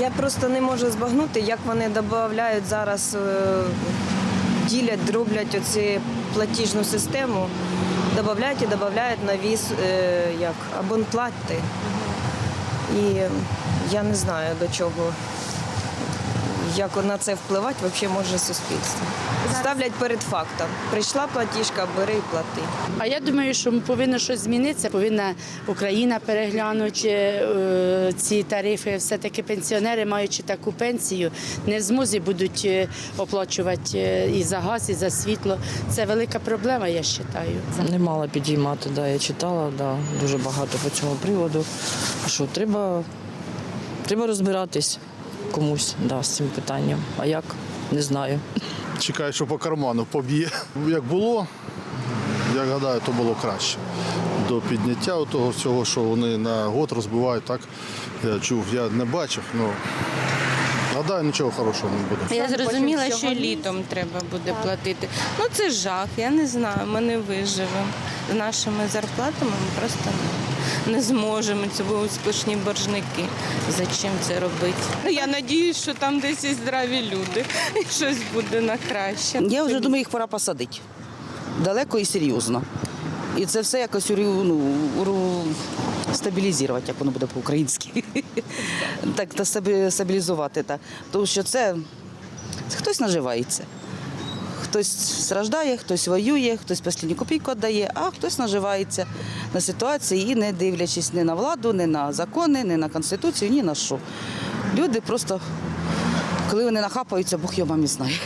Я просто не можу збагнути, як вони додають зараз, е, ділять, дроблять оці платіжну систему, додають і додають нові е, як, абонплати. І я не знаю до чого, як на це впливати взагалі може суспільство. Ставлять перед фактом. Прийшла платіжка, бери і плати. А я думаю, що повинно щось змінитися. Повинна Україна переглянути е, ці тарифи. Все-таки пенсіонери, маючи таку пенсію, не в змозі будуть е, оплачувати е, і за газ, і за світло. Це велика проблема, я вважаю. Не мала підіймати, да, я читала, да, дуже багато по цьому приводу. Що треба, треба розбиратись комусь да, з цим питанням. А як? Не знаю. Чекаю, що по карману поб'є. Як було, я гадаю, то було краще. До підняття того всього, що вони на год розбивають, так я чув, я не бачив, ну гадаю, нічого хорошого не буде. Я зрозуміла, що літом треба буде платити. Ну це жах, я не знаю, ми не виживемо. З нашими зарплатами ми просто не зможемо. Це будуть сплошні боржники. Зачем це робити? Ну, Я сподіваюся, що там десь є здраві люди і щось буде на краще. Я вже думаю, їх пора посадити. Далеко і серйозно. І це все якось ну, стабілізувати, як воно буде по-українськи. так, та стабілізувати. Тому що це хтось наживається. Хтось страждає, хтось воює, хтось останню копійку віддає, а хтось наживається на ситуації і не дивлячись ні на владу, ні на закони, ні на конституцію, ні на що. Люди просто, коли вони нахапаються, Бог його мамі знає.